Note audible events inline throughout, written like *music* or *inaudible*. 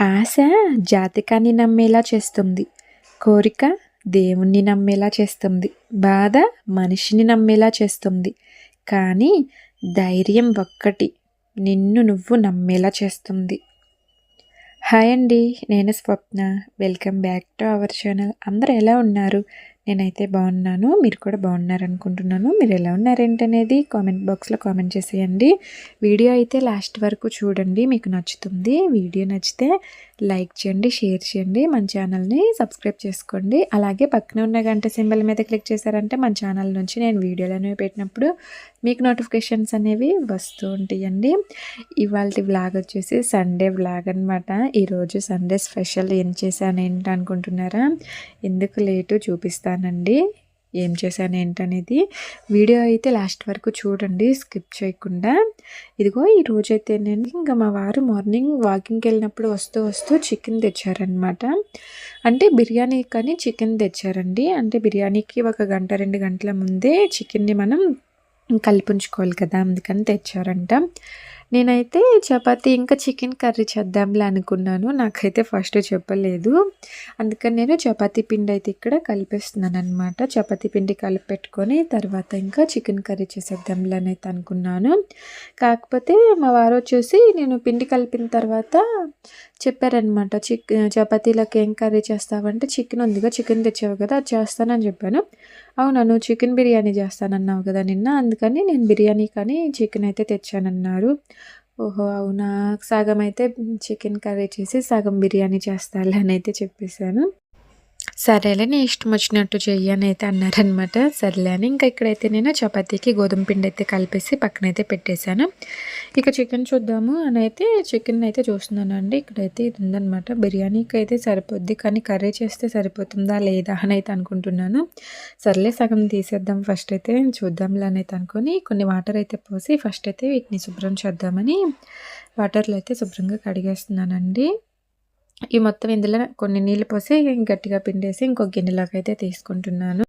ఆశ జాతకాన్ని నమ్మేలా చేస్తుంది. కోరిక దేవుణ్ణి నమ్మేలా చేస్తుంది. బాధ మనిషిని నమ్మేలా చేస్తుంది. కానీ ధైర్యం ఒక్కటి నిన్ను నువ్వు నమ్మేలా చేస్తుంది. హాయ్ అండి నేను Swapna. Welcome back to our channel. అందరూ ఎలా ఉన్నారు? నేనైతే బాగున్నాను మీరు కూడా బాగున్నారనుకుంటున్నాను. మీరు ఎలా ఉన్నారేంటనేది కామెంట్ బాక్స్లో కామెంట్ చేసేయండి. వీడియో అయితే లాస్ట్ వరకు చూడండి మీకు నచ్చుతుంది. వీడియో నచ్చితే లైక్ చేయండి షేర్ చేయండి మన ఛానల్ని సబ్స్క్రైబ్ చేసుకోండి. అలాగే పక్కన ఉన్న గంట సింబల్ మీద క్లిక్ చేశారంటే మన ఛానల్ నుంచి నేను వీడియోలు అనేవి పెట్టినప్పుడు మీకు నోటిఫికేషన్స్ అనేవి వస్తూ ఉంటాయండి. ఇవాళ వ్లాగ్ వచ్చేసి సండే వ్లాగ్ అనమాట ఈరోజు సండే స్పెషల్ ఏం చేశాను ఏంటి అనుకుంటున్నారా? ఎందుకు లేటు చూపిస్తానండి. ఏం చేశాను ఏంటనేది వీడియో అయితే లాస్ట్ వరకు చూడండి స్కిప్ చేయకుండా. ఇదిగో ఈ రోజైతే నేను ఇంకా మా వారు మార్నింగ్ వాకింగ్కి వెళ్ళినప్పుడు వస్తూ వస్తూ చికెన్ తెచ్చారనమాట అంటే బిర్యానీ కానీ చికెన్ తెచ్చారండి. అంటే బిర్యానీకి ఒక గంట రెండు గంటల ముందే చికెన్ని మనం కలిపించుకోవాలి కదా అందుకని తెచ్చారంట. నేనైతే చపాతీ ఇంకా చికెన్ కర్రీ చేద్దాంలే అనుకున్నాను. నాకైతే ఫస్ట్ చెప్పలేదు. అందుకని నేను చపాతీ పిండి అయితే ఇక్కడ కలిపేస్తున్నాను అనమాట చపాతీ పిండి కలిపి పెట్టుకొని తర్వాత ఇంకా చికెన్ కర్రీ చేసేద్దాంలే అని అయితే అనుకున్నాను. కాకపోతే మా వారు వచ్చేసి నేను పిండి కలిపిన తర్వాత చెప్పారనమాట చిక్ చపాతీలకు ఏం కర్రీ చేస్తావంటే చికెన్ ఉందిగా చికెన్ తెచ్చావు కదా అది చేస్తానని చెప్పాను. అవునా నువ్వు చికెన్ బిర్యానీ చేస్తానన్నావు కదా నిన్న అందుకని నేను బిర్యానీ కానీ చికెన్ అయితే తెచ్చానన్నారు ఓహో అవునా సగం అయితే చికెన్ కర్రీ చేసి సగం బిర్యానీ చేస్తాలే అని అయితే చెప్పేశాను. సరేలే నీ ఇష్టం వచ్చినట్టు చెయ్యి అని అయితే అన్నారనమాట సర్లే అని ఇంకా ఇక్కడైతే నేను చపాతీకి గోధుమ పిండి అయితే కలిపేసి పక్కనైతే పెట్టేశాను. ఇక చికెన్ చూద్దాము అని అయితే చికెన్ అయితే చూస్తున్నాను అండి ఇక్కడైతే ఇది ఉందనమాట బిర్యానీకి అయితే సరిపోద్ది కానీ కర్రీ చేస్తే సరిపోతుందా లేదా అని అయితే అనుకుంటున్నాను. సర్లే సగం తీసేద్దాం ఫస్ట్ అయితే చూద్దాంలే అని అయితే అనుకొని కొన్ని వాటర్ అయితే పోసి ఫస్ట్ అయితే వీటిని శుభ్రం చేద్దామని వాటర్లో అయితే శుభ్రంగా కడిగేస్తున్నానండి. ఈ మొత్తం ఇందులో కొన్ని నీళ్ళు పోసి గట్టిగా పిండేసి ఇంకొక గిన్నెలోకి అయితే తీసుకుంటున్నాను.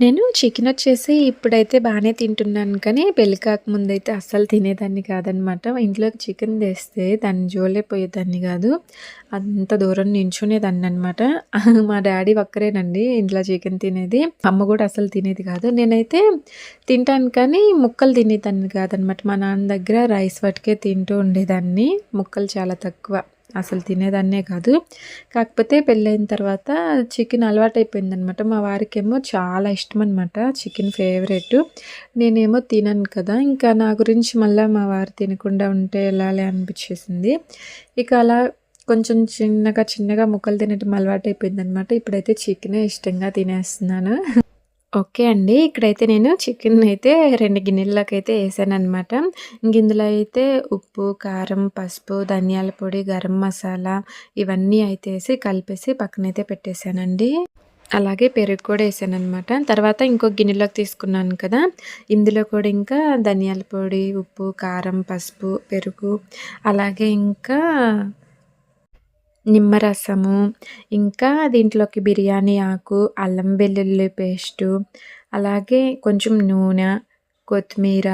నేను చికెన్ వచ్చేసి ఇప్పుడైతే బాగానే తింటున్నాను కానీ పెళ్ళి కాకముందు అయితే అస్సలు తినేదాన్ని కాదనమాట. ఇంట్లో చికెన్ తెస్తే దాన్ని జోలే పోయేదాన్ని కాదు. అంత దూరం నించునేదాన్ని అనమాట *laughs* మా డాడీ ఒక్కరేనండి ఇంట్లో చికెన్ తినేది. అమ్మ కూడా అసలు తినేది కాదు. నేనైతే తింటాను కానీ ముక్కలు తినేదాన్ని కాదనమాట. మా నాన్న దగ్గర రైస్ వాటికే తింటూ ఉండేదాన్ని. ముక్కలు చాలా తక్కువ. అసలు తినేదాన్నే కాదు. కాకపోతే పెళ్ళైన తర్వాత చికెన్ అలవాటు అయిపోయిందనమాట మా వారికి ఏమో చాలా ఇష్టం అనమాట చికెన్ ఫేవరెట్. నేనేమో తినను కదా. ఇంకా నా గురించి మళ్ళీ మా వారు తినకుండా ఉంటే వెళ్ళాలి అనిపించేసింది. ఇక అలా కొంచెం చిన్నగా చిన్నగా ముక్కలు తినటం అలవాటు ఇప్పుడైతే చికెనే ఇష్టంగా తినేస్తున్నాను. ఓకే అండి. ఇక్కడైతే నేను చికెన్ అయితే రెండు గిన్నెల్లోకి అయితే వేసాను అనమాట ఇందులో అయితే ఉప్పు కారం పసుపు ధనియాల పొడి గరం మసాలా ఇవన్నీ అయితే వేసి కలిపేసి పక్కనైతే పెట్టేశానండి అలాగే పెరుగు కూడా వేసాను అనమాట తర్వాత ఇంకో గిన్నెలోకి తీసుకున్నాను కదా. ఇందులో కూడా ఇంకా ధనియాల పొడి ఉప్పు కారం పసుపు పెరుగు అలాగే ఇంకా నిమ్మరసము ఇంకా దీంట్లోకి బిర్యానీ ఆకు అల్లం వెల్లుల్లి పేస్టు అలాగే కొంచెం నూనె కొత్తిమీర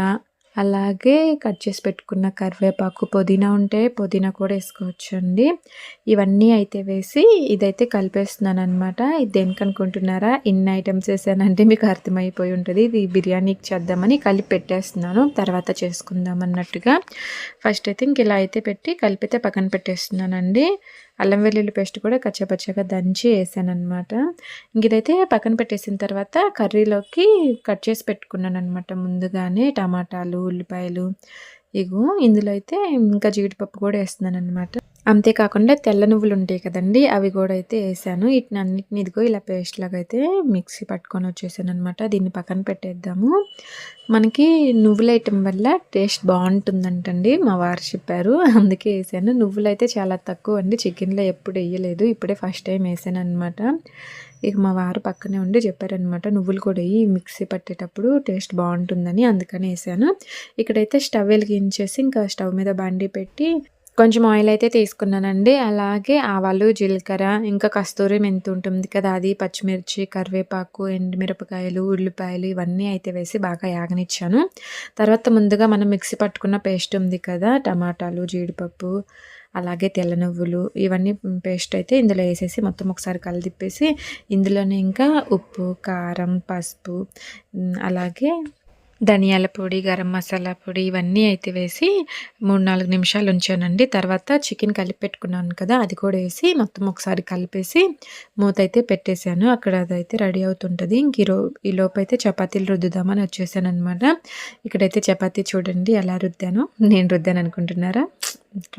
అలాగే కట్ చేసి పెట్టుకున్న కరివేపాకు. పుదీనా ఉంటే పుదీనా కూడా వేసుకోవచ్చు అండి ఇవన్నీ అయితే వేసి ఇదైతే కలిపేస్తున్నాను అనమాట ఇది దేనికి అనుకుంటున్నారా ఇన్ని ఐటమ్స్ వేసానంటే మీకు అర్థమైపోయి ఉంటుంది. ఇది బిర్యానీకి చేద్దామని కలిపి పెట్టేస్తున్నాను. తర్వాత చేసుకుందాం అన్నట్టుగా. ఫస్ట్ అయితే ఇంక ఇలా అయితే పెట్టి కలిపితే పక్కన పెట్టేస్తున్నానండి. అల్లం వెల్లుల్లి పేస్ట్ కూడా కచ్చపచ్చగా దంచి వేసాను అనమాట ఇంక ఇదైతే పక్కన పెట్టేసిన తర్వాత కర్రీలోకి కట్ చేసి పెట్టుకున్నాను అనమాట ముందుగానే టమాటాలు ఉల్లిపాయలు. ఇగో ఇందులో అయితే ఇంకా జీడిపప్పు కూడా వేస్తున్నాను అనమాట అంతేకాకుండా తెల్ల నువ్వులు ఉంటాయి కదండి అవి కూడా అయితే వేసాను. వీటిని అన్నిటిని ఇదిగో ఇలా పేస్ట్ లాగా అయితే మిక్సీ పట్టుకొని వచ్చేసాను అనమాట దీన్ని పక్కన పెట్టేద్దాము. మనకి నువ్వులు వేయటం వల్ల టేస్ట్ బాగుంటుందంటండి మా వారు చెప్పారు. అందుకే వేసాను. నువ్వులు అయితే చాలా తక్కువ అండి చికెన్లో ఎప్పుడు వేయలేదు. ఇప్పుడే ఫస్ట్ టైం వేసాను అనమాట ఇక మా వారు పక్కనే ఉండి చెప్పారనమాట నువ్వులు కూడా వేయి మిక్సీ పట్టేటప్పుడు టేస్ట్ బాగుంటుందని అందుకని వేసాను. ఇక్కడైతే స్టవ్ వెలిగించేసి ఇంకా స్టవ్ మీద బండి పెట్టి కొంచెం ఆయిల్ అయితే తీసుకున్నానండి. అలాగే ఆవాలు జీలకర్ర ఇంకా కస్తూరి మెంతి ఉంటుంది కదా అది పచ్చిమిర్చి కరివేపాకు ఎండుమిరపకాయలు ఉల్లిపాయలు ఇవన్నీ అయితే వేసి బాగా యాగనిచ్చాను. తర్వాత ముందుగా మనం మిక్సీ పట్టుకున్న పేస్ట్ ఉంది కదా టమాటాలు జీడిపప్పు అలాగే తెల్ల నువ్వులు ఇవన్నీ పేస్ట్ అయితే ఇందులో వేసేసి మొత్తం ఒకసారి కలిదిప్పేసి ఇందులోనే ఇంకా ఉప్పు కారం పసుపు అలాగే ధనియాల పొడి గరం మసాలా పొడి ఇవన్నీ అయితే వేసి మూడు నాలుగు నిమిషాలు ఉంచానండి. తర్వాత చికెన్ కలిపి పెట్టుకున్నాను కదా అది కూడా వేసి మొత్తం ఒకసారి కలిపేసి మూత అయితే పెట్టేశాను. అక్కడ అదైతే రెడీ అవుతుంటుంది. ఇంక ఈ ఈ లోపు అయితే చపాతీలు రుద్దుదామని వచ్చేసాను అనమాట ఇక్కడైతే చపాతీ చూడండి ఎలా రుద్దాను. నేను రుద్దాను అనుకుంటున్నారా?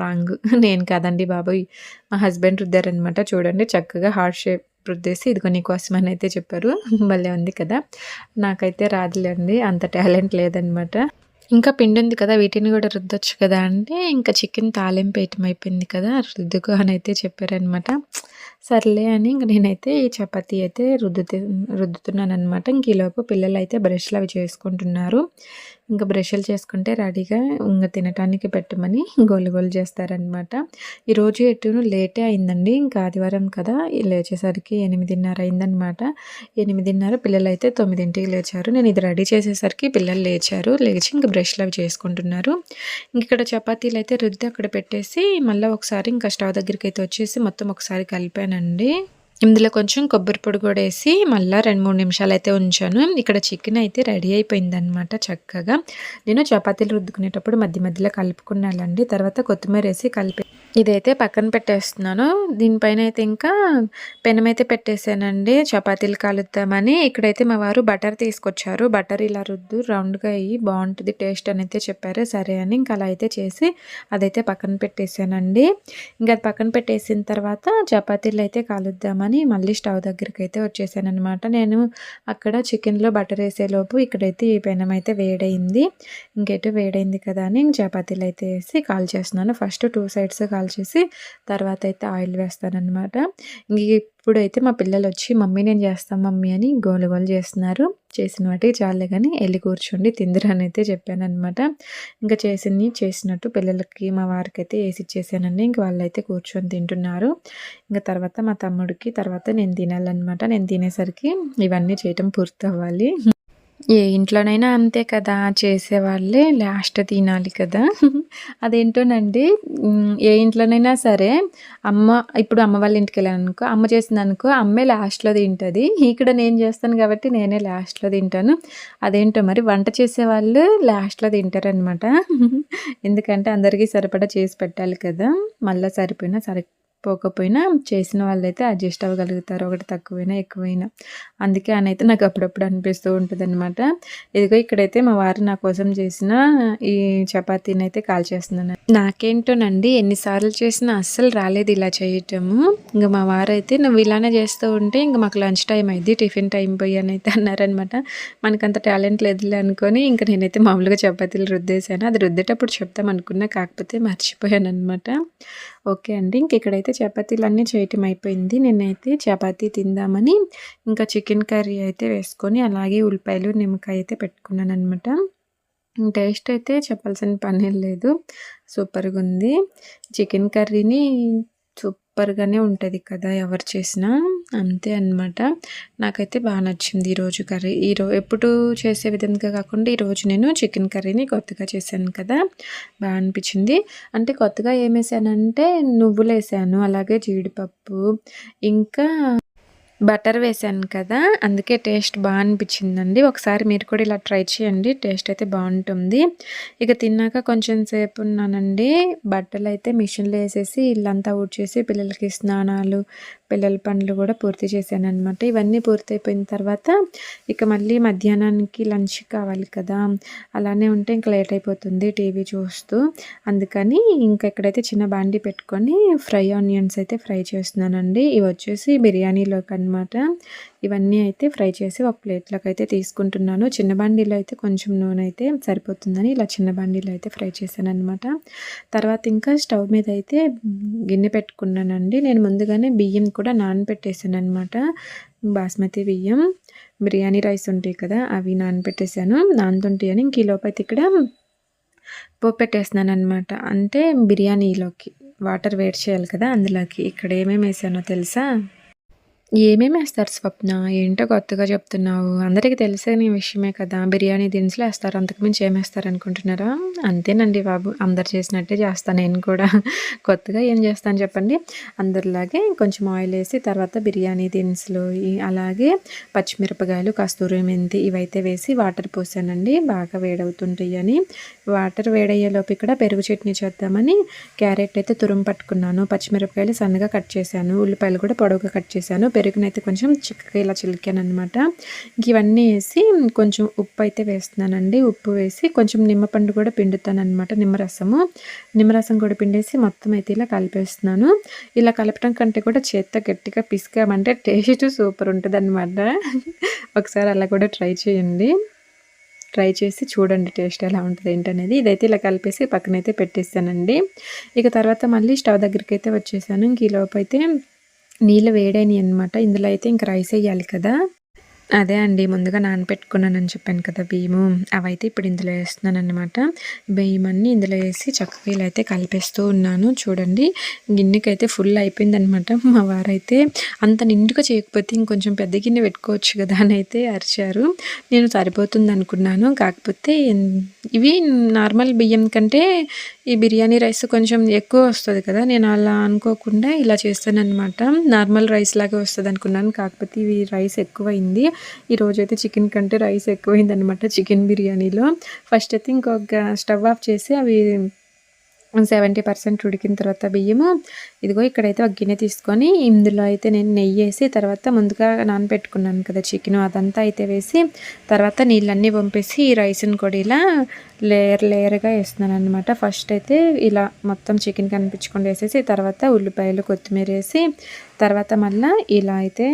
రాంగ్. నేను కాదండి బాబోయ్. మా హస్బెండ్ రుద్దారనమాట చూడండి చక్కగా హార్ట్ షేప్ రుద్దేసి ఇదిగో నీకోసం అని అయితే చెప్పారు. *laughs* భలే ఉంది కదా. నాకైతే రాదులేండి అంత టాలెంట్ లేదనమాట ఇంకా పిండి ఉంది కదా వీటిని కూడా రుద్దొచ్చు కదా అంటే ఇంకా చికెన్ తాలింపు వేయటం అయిపోయింది కదా రుద్దుకో అని అయితే చెప్పారనమాట సర్లే అని ఇంక నేనైతే ఈ చపాతీ అయితే రుద్దుతూ రుద్దుతున్నాను అనమాట ఇంక ఈలోపు పిల్లలు అయితే బ్రష్లు అవి చేసుకుంటున్నారు. ఇంకా బ్రష్లు చేసుకుంటే రెడీగా ఇంకా తినటానికి పెట్టమని గోలు గోలు చేస్తారనమాట ఈరోజు ఎటును లేటే అయిందండి. ఇంకా ఆదివారం కదా లేచేసరికి ఎనిమిదిన్నర అయిందనమాట ఎనిమిదిన్నర పిల్లలు అయితే తొమ్మిదింటికి లేచారు. నేను ఇది రెడీ చేసేసరికి పిల్లలు లేచారు. లేచి ఇంక బ్రష్లు అవి చేసుకుంటున్నారు. ఇంక ఇక్కడ చపాతీలు అయితే రుద్ది అక్కడ పెట్టేసి మళ్ళీ ఒకసారి ఇంకా స్టవ్ దగ్గరికి అయితే వచ్చేసి మొత్తం ఒకసారి కలిపానండి. ఇందులో కొంచెం కొబ్బరి పొడి కూడా వేసి మళ్ళీ రెండు మూడు నిమిషాలు అయితే ఉంచాను. ఇక్కడ చికెన్ అయితే రెడీ అయిపోయిందనమాట చక్కగా. నేను చపాతీలు రుద్దుకునేటప్పుడు మధ్య మధ్యలో కలుపుకున్నానండి. తర్వాత కొత్తిమీర వేసి కలిపి ఇదైతే పక్కన పెట్టేస్తున్నాను. దీనిపైన అయితే ఇంకా పెనం అయితే పెట్టేశానండి. చపాతీలు కాలుద్దామని. ఇక్కడైతే మా వారు బటర్ తీసుకొచ్చారు. బటర్ ఇలా రుద్దు రౌండ్గా అయ్యి బాగుంటుంది టేస్ట్ అని అయితే చెప్పారు. సరే అని ఇంకా అలా అయితే చేసి అదైతే పక్కన పెట్టేశానండి. ఇంకా అది పక్కన పెట్టేసిన తర్వాత చపాతీలు అయితే కాలుద్దామని మళ్ళీ స్టవ్ దగ్గరికి అయితే వచ్చేసానమాట నేను అక్కడ చికెన్లో బటర్ వేసేలోపు ఇక్కడైతే ఈ పెనం అయితే వేడైంది ఇంకెటు వేడైంది కదా అని చపాతీలు అయితే వేసి కాల్ చేస్తున్నాను. ఫస్ట్ టూ సైడ్స్ కాల్ చేసి తర్వాత అయితే ఆయిల్ వేస్తానన్నమాట. ఇంక ఇప్పుడైతే మా పిల్లలు వచ్చి మమ్మీ నేను చేస్తాను మమ్మీ అని గోలు గోలు చేస్తున్నారు. చేసిన వాటికి చాలే కానీ వెళ్ళి కూర్చోండి తిందిరని అని అయితే చెప్పాను అనమాట ఇంకా చేసింది చేసినట్టు పిల్లలకి మా వారికి అయితే వేసి ఇచ్చేసానండి. ఇంక వాళ్ళు అయితే కూర్చొని తింటున్నారు. ఇంకా తర్వాత మా తమ్ముడికి తర్వాత నేను తినాలన్నమాట. నేను తినేసరికి ఇవన్నీ చేయటం పూర్తి అవ్వాలి ఏ ఇంట్లోనైనా అంతే కదా చేసేవాళ్ళే లాస్ట్ తినాలి కదా. అదేంటోనండి ఏ ఇంట్లోనైనా సరే అమ్మ ఇప్పుడు అమ్మ వాళ్ళ ఇంటికి వెళ్ళాను అనుకో అమ్మ చేసింది అనుకో అమ్మే లాస్ట్లో తింటుంది. ఇక్కడ నేను చేస్తాను కాబట్టి నేనే లాస్ట్లో తింటాను. అదేంటో మరి వంట చేసేవాళ్ళు లాస్ట్లో తింటారనమాట *laughs* ఎందుకంటే అందరికీ సరిపడా చేసి పెట్టాలి కదా. మళ్ళీ సరిపోయినా సరి పోకపోయినా చేసిన వాళ్ళైతే అడ్జస్ట్ అవ్వగలుగుతారు. ఒకటి తక్కువైనా ఎక్కువైనా. అందుకే అని అయితే నాకు అప్పుడప్పుడు అనిపిస్తూ ఉంటుంది అనమాట ఇదిగో ఇక్కడైతే మా వారు నా కోసం చేసిన ఈ చపాతీని అయితే కాల్ చేస్తున్నాను. నాకేంటోనండి ఎన్నిసార్లు చేసినా అస్సలు రాలేదు ఇలా చేయటము. ఇంకా మా వారు అయితే నువ్వు ఇలానే చేస్తూ ఉంటే ఇంకా మాకు లంచ్ టైం అయింది టిఫిన్ టైం పోయి అని అయితే అన్నారనమాట మనకంత టాలెంట్ లేదులే అనుకొని ఇంకా నేనైతే మామూలుగా చపాతీలు రుద్దేశాను. అది రుద్దేటప్పుడు చెప్తాం అనుకున్నా కాకపోతే మర్చిపోయాను అనమాట ఓకే అండి ఇంక ఇక్కడైతే చపాతీలు అన్నీ చేయటం అయిపోయింది. నేనైతే చపాతీ తిందామని ఇంకా చికెన్ కర్రీ అయితే వేసుకొని అలాగే ఉల్లిపాయలు నిమ్మకాయ అయితే పెట్టుకున్నాను అనమాట టేస్ట్ అయితే చెప్పాల్సిన పని లేదు. సూపర్గా ఉంది. చికెన్ కర్రీని సూపర్గానే ఉంటుంది కదా ఎవరు చేసినా. అంతే అన్నమాట. నాకైతే బాగా నచ్చింది ఈరోజు కర్రీ. ఈరోజు ఎప్పుడు చేసే విధంగా కాకుండా ఈరోజు నేను చికెన్ కర్రీని కొత్తగా చేశాను కదా. బాగా అనిపించింది. అంటే కొత్తగా ఏం వేసానంటే నువ్వులు వేసాను అలాగే జీడిపప్పు ఇంకా బటర్ వేసాను కదా అందుకే టేస్ట్ బాగా అనిపించిందండి. ఒకసారి మీరు కూడా ఇలా ట్రై చేయండి టేస్ట్ అయితే బాగుంటుంది. ఇక తిన్నాక కొంచెం సేపు ఉన్నానండి. బట్టలు అయితే మిషన్లో వేసేసి ఇల్లంతా ఊడ్చేసి పిల్లలకి స్నానాలు పిల్లల పనులు కూడా పూర్తి చేశాను అనమాట ఇవన్నీ పూర్తి అయిపోయిన తర్వాత ఇక మళ్ళీ మధ్యాహ్నానికి లంచ్ కావాలి కదా. అలానే ఉంటే ఇంకా లేట్ అయిపోతుంది టీవీ చూస్తూ. అందుకని ఇంకా ఇక్కడైతే చిన్న బాండి పెట్టుకొని ఫ్రై ఆనియన్స్ అయితే ఫ్రై చేస్తున్నానండి. ఇవి వచ్చేసి బిర్యానీలోకి అనమాట ఇవన్నీ అయితే ఫ్రై చేసి ఒక ప్లేట్లోకి అయితే తీసుకుంటున్నాను. చిన్న బండిలో అయితే కొంచెం నూనె అయితే సరిపోతుందని ఇలా చిన్న బండిలో అయితే ఫ్రై చేశాను అనమాట తర్వాత ఇంకా స్టవ్ మీద అయితే గిన్నె పెట్టుకున్నానండి. నేను ముందుగానే బియ్యం కూడా నానబెట్టేసాను అనమాట బాస్మతి బియ్యం బిర్యానీ రైస్ ఉంటాయి కదా అవి నానబెట్టేసాను నానుతుంటాయి అని ఇంక ఈ అయితే ఇక్కడ పోపు పెట్టేస్తున్నాను అనమాట అంటే బిర్యానీలోకి వాటర్ వేడి చేయాలి కదా అందులోకి. ఇక్కడ ఏమేమి వేసానో తెలుసా? ఏమేమి వేస్తారు స్వప్న? ఏంటో కొత్తగా చెప్తున్నావు. అందరికీ తెలిసే నీ విషయమే కదా. బిర్యానీ దినుసులు వేస్తారు. అంతకుమించి ఏం వేస్తారు అనుకుంటున్నారా? అంతేనండి బాబు. అందరు చేసినట్టే చేస్తాను నేను కూడా. కొత్తగా ఏం చేస్తాను చెప్పండి. అందరిలాగే కొంచెం ఆయిల్ వేసి తర్వాత బిర్యానీ దినుసులు అలాగే పచ్చిమిరపకాయలు కస్తూరి మెంతి ఇవైతే వేసి వాటర్ పోసానండి. బాగా వేడవుతుంటాయి అని వాటర్ వేడయ్యేలోపు ఇక్కడ పెరుగు చట్నీ చేద్దామని క్యారెట్ అయితే తురుము పట్టుకున్నాను. పచ్చిమిరపకాయలు సన్నగా కట్ చేశాను. ఉల్లిపాయలు కూడా పొడవుగా కట్ చేశాను. పెరుగునైతే కొంచెం చిక్కగా ఇలా చిలికాను అనమాట ఇవన్నీ వేసి కొంచెం ఉప్పు అయితే వేస్తున్నానండి. ఉప్పు వేసి కొంచెం నిమ్మపండు కూడా పిండుతాను అనమాట నిమ్మరసము. నిమ్మరసం కూడా పిండేసి మొత్తం అయితే ఇలా కలిపేస్తున్నాను. ఇలా కలపడం కంటే కూడా చేత్తో గట్టిగా పిసికామంటే టేస్ట్ సూపర్ ఉంటుంది *laughs* ఒకసారి అలా కూడా ట్రై చేయండి. ట్రై చేసి చూడండి టేస్ట్ ఎలా ఉంటుంది ఏంటనేది. ఇదైతే ఇలా కలిపేసి పక్కనైతే పెట్టేస్తానండి. ఇక తర్వాత మళ్ళీ స్టవ్ దగ్గరికి అయితే వచ్చేసాను. ఇంక ఈ అయితే నీళ్ళు వేడైనవి అనమాట ఇందులో అయితే ఇంక రైస్ వేయాలి కదా. అదే అండి ముందుగా నానపెట్టుకున్నానని చెప్పాను కదా బియ్యము. అవైతే ఇప్పుడు ఇందులో వేస్తున్నాను అనమాట బియ్యం అన్ని ఇందులో వేసి చక్కగా ఇలా అయితే కలిపేస్తూ ఉన్నాను. చూడండి గిన్నెకైతే ఫుల్ అయిపోయిందనమాట మా వారైతే అంత నిండుగా చేయకపోతే ఇంకొంచెం పెద్ద గిన్నె పెట్టుకోవచ్చు కదా అని అయితే అరిచారు. నేను సరిపోతుంది అనుకున్నాను. కాకపోతే ఇవి నార్మల్ బియ్యం కంటే ఈ బిర్యానీ రైస్ కొంచెం ఎక్కువ వస్తుంది కదా. నేను అలా అనుకోకుండా ఇలా చేస్తాను అనమాట నార్మల్ రైస్ లాగా వస్తుంది అనుకున్నాను. కాకపోతే ఇవి రైస్ ఎక్కువైంది. ఈరోజు అయితే చికెన్ కంటే రైస్ ఎక్కువైంది అనమాట చికెన్ బిర్యానీలో. ఫస్ట్ అయితే ఇంకొక స్టవ్ ఆఫ్ చేసి అవి సెవెంటీ పర్సెంట్ ఉడికిన తర్వాత బియ్యము. ఇదిగో ఇక్కడైతే ఒక గిన్నె తీసుకొని ఇందులో అయితే నేను నెయ్యి వేసి తర్వాత ముందుగా నానబెట్టుకున్నాను కదా చికెన్ అదంతా అయితే వేసి తర్వాత నీళ్ళన్నీ పంపేసి ఈ రైస్ని కూడా ఇలా లేయర్ లేయర్గా వేస్తున్నాను అనమాట ఫస్ట్ అయితే ఇలా మొత్తం చికెన్ కనిపించకుండా వేసేసి తర్వాత ఉల్లిపాయలు కొత్తిమీర వేసి తర్వాత మళ్ళీ ఇలా అయితే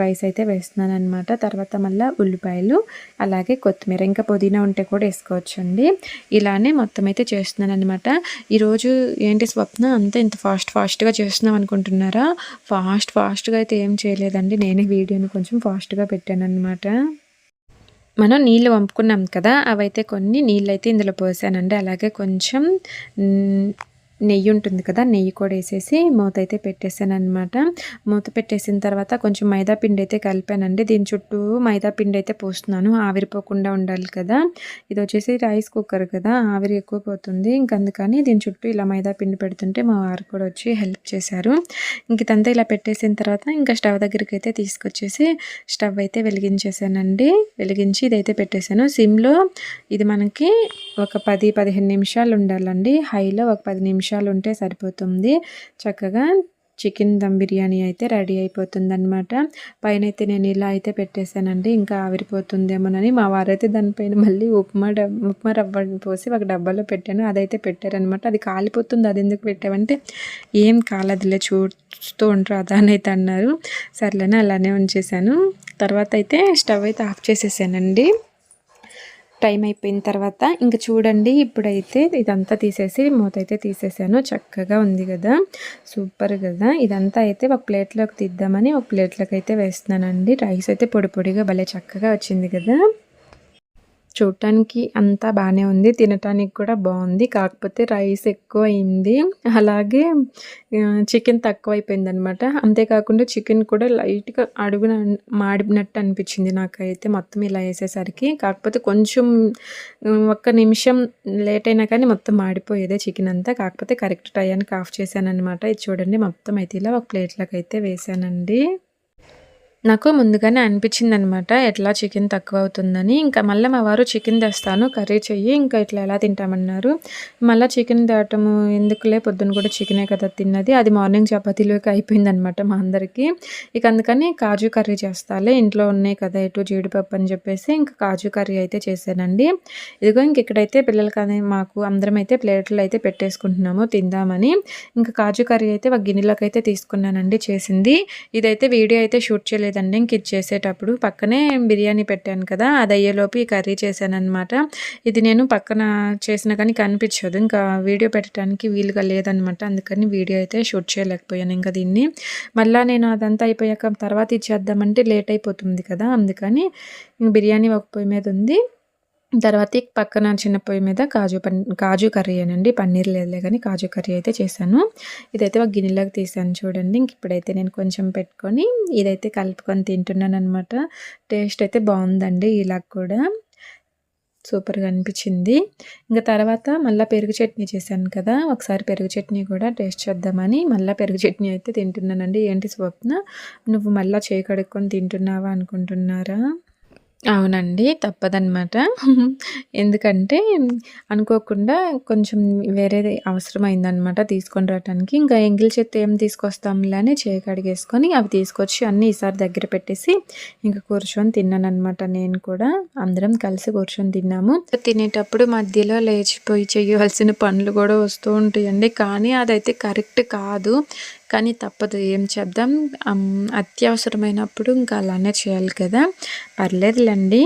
రైస్ అయితే వేస్తున్నాను అనమాట తర్వాత మళ్ళీ ఉల్లిపాయలు అలాగే కొత్తిమీర. ఇంకా పుదీనా ఉంటే కూడా వేసుకోవచ్చండి. ఇలానే మొత్తం అయితే చేస్తున్నాను అనమాట ఈరోజు ఏంటి స్వప్న? అంతా ఇంత ఫాస్ట్ ఫాస్ట్గా చేస్తున్నాం అనుకుంటున్నారా? ఫాస్ట్ ఫాస్ట్గా అయితే ఏం చేయలేదండి. నేనే వీడియోని కొంచెం ఫాస్ట్గా పెట్టాను అనమాట మనం నీళ్ళు వంపుకున్నాం కదా అవైతే కొన్ని నీళ్ళు అయితే ఇందులో పోసానండి. అలాగే కొంచెం నెయ్యి ఉంటుంది కదా నెయ్యి కూడా వేసేసి మూత అయితే పెట్టేసాను అనమాట మూత పెట్టేసిన తర్వాత కొంచెం మైదా పిండి అయితే కలిపానండి. దీని చుట్టూ మైదా పిండి అయితే పోస్తున్నాను. ఆవిరిపోకుండా ఉండాలి కదా. ఇది వచ్చేసి రైస్ కుక్కర్ కదా ఆవిరి ఎక్కువ పోతుంది. ఇంక అందుకని దీని చుట్టూ ఇలా మైదా పిండి పెడుతుంటే మా వారు కూడా వచ్చి హెల్ప్ చేశారు. ఇంక ఇదంతా ఇలా పెట్టేసిన తర్వాత ఇంకా స్టవ్ దగ్గరికి అయితే తీసుకొచ్చేసి స్టవ్ అయితే వెలిగించేసానండి వెలిగించి ఇదైతే పెట్టేశాను. సిమ్లో ఇది మనకి ఒక పది పదిహేను నిమిషాలు ఉండాలండి. హైలో ఒక పది నిమిషాలు నిమిషాలు ఉంటే సరిపోతుంది. చక్కగా చికెన్ దమ్ బిర్యానీ అయితే రెడీ అయిపోతుంది అనమాట పైన అయితే నేను ఇలా అయితే పెట్టేశానండి ఇంకా ఆవిరిపోతుందేమోనని. మా వారైతే దానిపైన మళ్ళీ ఉప్మా డబ్ ఉప్మా రవ్వ పోసి ఒక డబ్బాలో పెట్టాను అదైతే పెట్టారనమాట అది కాలిపోతుంది అది ఎందుకు పెట్టామంటే ఏం కాలదిలే చూస్తూ ఉంటారు అదానైతే అన్నారు. సర్లేనా అలానే ఉంచేసాను తర్వాత అయితే స్టవ్ అయితే ఆఫ్ చేసేసానండి. టైం అయిపోయిన తర్వాత ఇంకా చూడండి ఇప్పుడైతే ఇదంతా తీసేసి మూత అయితే తీసేసాను. చక్కగా ఉంది కదా? సూపర్ కదా? ఇదంతా అయితే ఒక ప్లేట్లోకి తీద్దామని ఒక ప్లేట్లోకి అయితే వేస్తున్నానండి. రైస్ అయితే పొడి పొడిగా భలే చక్కగా వచ్చింది కదా? చూడటానికి అంతా బాగానే ఉంది. తినటానికి కూడా బాగుంది కాకపోతే రైస్ ఎక్కువ అయింది అలాగే చికెన్ తక్కువ అయిపోయింది అనమాట అంతేకాకుండా చికెన్ కూడా లైట్గా అడుగున మాడినట్టు అనిపించింది నాకైతే మొత్తం ఇలా వేసేసరికి. కాకపోతే కొంచెం ఒక్క నిమిషం లేట్ అయినా కానీ మొత్తం మాడిపోయేదే చికెన్ అంతా. కాకపోతే కరెక్ట్ టయానికి ఆఫ్ చేశాను అనమాట ఇది చూడండి మొత్తం అయితే ఇలా ఒక ప్లేట్లోకి అయితే వేసానండి నాకు ముందుగానే అనిపించింది అనమాట ఎట్లా చికెన్ తక్కువ అవుతుందని. ఇంకా మళ్ళీ మా వారు చికెన్ తెస్తాను కర్రీ చెయ్యి ఇంకా ఇట్లా ఎలా తింటామన్నారు. మళ్ళీ చికెన్ తేటము ఎందుకులే పొద్దున్న కూడా చికెనే కదా తిన్నది. అది మార్నింగ్ చపాతీలోకి అయిపోయింది అనమాట మా అందరికీ. ఇక అందుకని కాజు కర్రీ చేస్తాలే ఇంట్లో ఉన్నాయి కదా ఎటు జీడిపప్పు అని చెప్పేసి ఇంకా కాజు కర్రీ అయితే చేశానండి. ఇదిగో ఇంక ఇక్కడైతే పిల్లలకి మాకు అందరం అయితే ప్లేట్లు అయితే పెట్టేసుకుంటున్నాము తిందామని. ఇంకా కాజు కర్రీ అయితే ఒక గిన్నెలోకి అయితే తీసుకున్నానండి చేసింది. ఇదైతే వీడియో అయితే షూట్ చేయలేదు లేదండి. ఇంక ఇది చేసేటప్పుడు పక్కనే బిర్యానీ పెట్టాను కదా అది అయ్యేలోపు ఈ కర్రీ చేశాను ఇది నేను పక్కన చేసిన కానీ కనిపించదు. ఇంకా వీడియో పెట్టడానికి వీలుగా లేదనమాట అందుకని వీడియో అయితే షూట్ చేయలేకపోయాను ఇంకా దీన్ని. మళ్ళీ నేను అదంతా అయిపోయాక తర్వాత ఇచ్చేద్దామంటే లేట్ అయిపోతుంది కదా అందుకని బిర్యానీ ఒక పొయ్యి మీద ఉంది. తర్వాత పక్కన చిన్న పొయ్యి మీద కాజు పన్ కాజు కర్రీ అనండి. పన్నీర్ లేదులే కానీ కాజు కర్రీ అయితే చేశాను. ఇదైతే ఒక గిన్నెలోకి తీసాను చూడండి. ఇంక ఇప్పుడైతే నేను కొంచెం పెట్టుకొని ఇదైతే కలుపుకొని తింటున్నాను అనమాట టేస్ట్ అయితే బాగుందండి ఇలా కూడా. సూపర్గా అనిపించింది. ఇంకా తర్వాత మళ్ళీ పెరుగు చట్నీ చేశాను కదా. ఒకసారి పెరుగు చట్నీ కూడా టేస్ట్ చేద్దామని మళ్ళీ పెరుగు చట్నీ అయితే తింటున్నానండి. ఏంటి స్వప్న? నువ్వు మళ్ళీ చేయి కడుక్కొని తింటున్నావా అనుకుంటున్నారా? అవునండి. తప్పదనమాట. ఎందుకంటే అనుకోకుండా కొంచెం వేరేది అవసరమైందనమాట తీసుకొని రావటానికి. ఇంకా ఎంగిల్ చేత్తో ఏం తీసుకొస్తాంలే అని చేయి కడిగేసుకొని అవి తీసుకొచ్చి అన్నీ ఈసారి దగ్గర పెట్టేసి ఇంక కూర్చొని తిన్నాననమాట నేను కూడా. అందరం కలిసి కూర్చొని తిన్నాము. తినేటప్పుడు మధ్యలో లేచిపోయి చేయవలసిన పనులు కూడా వస్తూ ఉంటాయండి. కానీ అదైతే కరెక్ట్ కాదు. కానీ తప్పదు ఏం చేద్దాం? అత్యవసరమైనప్పుడు ఇంకా అలానే చేయాలి కదా? పర్లేదులేండి.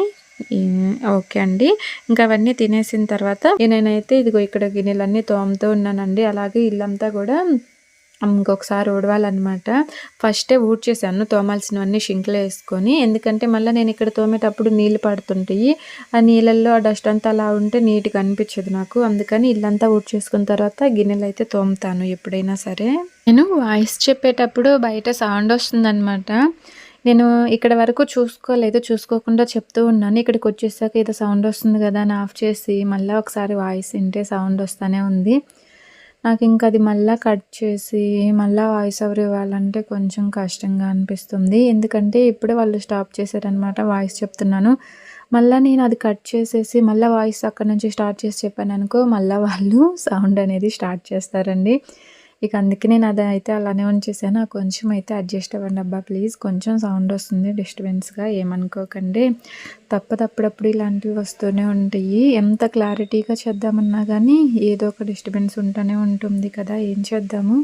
ఓకే అండి. ఇంకా అవన్నీ తినేసిన తర్వాత నేనైతే ఇదిగో ఇక్కడ గిన్నెలన్నీ తోముతూ ఉన్నానండి. అలాగే ఇల్లంతా కూడా ఇంకొకసారి ఊడవాలన్నమాట. ఫస్టే ఊడ్చేసాను తోమాల్సినవన్నీ షింక్లో వేసుకొని. ఎందుకంటే మళ్ళీ నేను ఇక్కడ తోమేటప్పుడు నీళ్ళు పడుతుంటాయి. ఆ నీళ్ళల్లో ఆ డస్ట్ అంతా అలా ఉంటే నీట్గా అనిపించదు నాకు. అందుకని ఇల్లంతా ఊడ్చేసుకున్న తర్వాత గిన్నెలు అయితే తోముతాను ఎప్పుడైనా సరే. నేను వాయిస్ చెప్పేటప్పుడు బయట సౌండ్ వస్తుందన్నమాట. నేను ఇక్కడ వరకు చూసుకోలేదు చూసుకోకుండా చెప్తూ ఉన్నాను. ఇక్కడికి వచ్చేసాక ఏదో సౌండ్ వస్తుంది కదా అని ఆఫ్ చేసి మళ్ళీ ఒకసారి వాయిస్ వింటే సౌండ్ వస్తూనే ఉంది. నాకు ఇంకా అది మళ్ళీ కట్ చేసి మళ్ళీ వాయిస్ ఓవర్ ఇవ్వాలంటే కొంచెం కష్టంగా అనిపిస్తుంది. ఎందుకంటే ఇప్పుడే వాళ్ళు స్టాప్ చేశారనమాట వాయిస్ చెప్తున్నాను. మళ్ళీ నేను అది కట్ చేసేసి మళ్ళీ వాయిస్ అక్కడ నుంచి స్టార్ట్ చేసి చెప్పాను అనుకో మళ్ళీ వాళ్ళు సౌండ్ అనేది స్టార్ట్ చేస్తారండి. ఇక అందుకే నేను అది అయితే అలానే ఉంచేసాను. ఆ కొంచెం అయితే అడ్జస్ట్ అవ్వండి అబ్బా ప్లీజ్ కొంచెం సౌండ్ వస్తుంది డిస్టర్బెన్స్గా ఏమనుకోకండి. తప్పదప్పుడప్పుడు ఇలాంటివి వస్తూనే ఉంటాయి. ఎంత క్లారిటీగా చేద్దామన్నా కానీ ఏదో ఒక డిస్టర్బెన్స్ ఉంటూనే ఉంటుంది కదా ఏం చేద్దాము?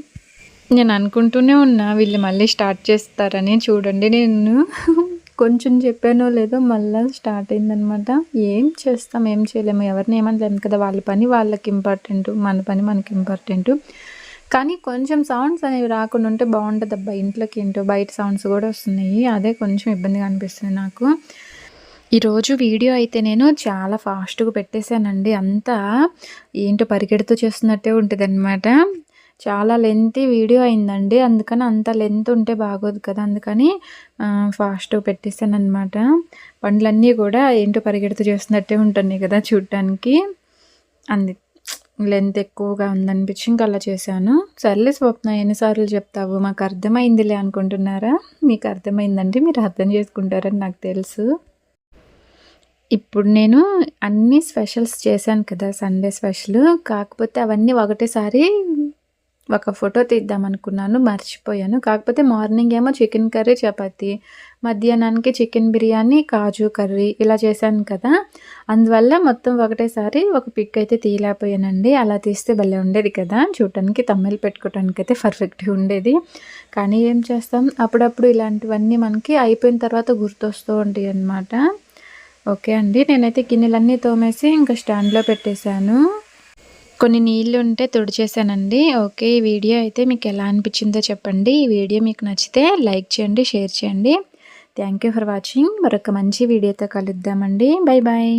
నేను అనుకుంటూనే ఉన్నా వీళ్ళు మళ్ళీ స్టార్ట్ చేస్తారని. చూడండి నేను *laughs* కొంచెం చెప్పానో లేదో మళ్ళీ స్టార్ట్ అయిందనమాట ఏం చేస్తాం ఏం చేయలేము. ఎవరిని ఏమనలేము కదా వాళ్ళ పని వాళ్ళకి ఇంపార్టెంట్ మన పని మనకి ఇంపార్టెంట్ కానీ కొంచెం సౌండ్స్ అనేవి రాకుండా ఉంటే బాగుంటుంది అబ్బా. ఇంట్లోకి ఏంటో బయట సౌండ్స్ కూడా వస్తున్నాయి. అదే కొంచెం ఇబ్బందిగా అనిపిస్తుంది నాకు. ఈరోజు వీడియో అయితే నేను చాలా ఫాస్ట్గా పెట్టేశానండి. అంతా ఏంటో పరిగెడుతూ చేస్తున్నట్టే ఉంటుంది అనమాట చాలా లెంత్ వీడియో అయిందండి. అందుకని అంత లెంత్ ఉంటే బాగోదు కదా. అందుకని ఫాస్ట్గా పెట్టేశాను అనమాట పండ్లన్నీ కూడా ఏంటో పరిగెడుతూ చేస్తున్నట్టే ఉంటున్నాయి కదా చూడటానికి అంది లెంత్ ఎక్కువగా ఉందనిపించి ఇంకా అలా చేశాను. సర్లే స్వప్న ఎన్నిసార్లు చెప్తావు? మాకు అర్థమైందిలే అనుకుంటున్నారా? మీకు అర్థమైందంటే మీరు అర్థం చేసుకుంటారని నాకు తెలుసు. ఇప్పుడు నేను అన్ని స్పెషల్స్ చేశాను కదా సండే స్పెషల్. కాకపోతే అవన్నీ ఒకటేసారి ఒక ఫోటో తీద్దాం అనుకున్నాను మర్చిపోయాను. కాకపోతే మార్నింగ్ ఏమో చికెన్ కర్రీ చపాతి మధ్యాహ్నానికి చికెన్ బిర్యానీ కాజు కర్రీ ఇలా చేశాను కదా. అందువల్ల మొత్తం ఒకటేసారి ఒక పిక్ అయితే తీయలేకపోయానండి. అలా తీస్తే భలే ఉండేది కదా. చూడటానికి తమ్మిల్ పెట్టుకోవడానికి అయితే పర్ఫెక్ట్గా ఉండేది. కానీ ఏం చేస్తాం? అప్పుడప్పుడు ఇలాంటివన్నీ మనకి అయిపోయిన తర్వాత గుర్తొస్తూ ఉంటాయి అన్నమాట ఓకే అండి. నేనైతే గిన్నెలన్నీ తోమేసి ఇంకా స్టాండ్లో పెట్టేశాను. కొన్ని నీళ్ళు ఉంటే తుడిచేసానండి. ఓకే ఈ వీడియో అయితే మీకు ఎలా అనిపించిందో చెప్పండి. ఈ వీడియో మీకు నచ్చితే లైక్ చేయండి షేర్ చేయండి. Thank for watching. మరొక మంచి వీడియోతో కలుద్దామండి. Bye bye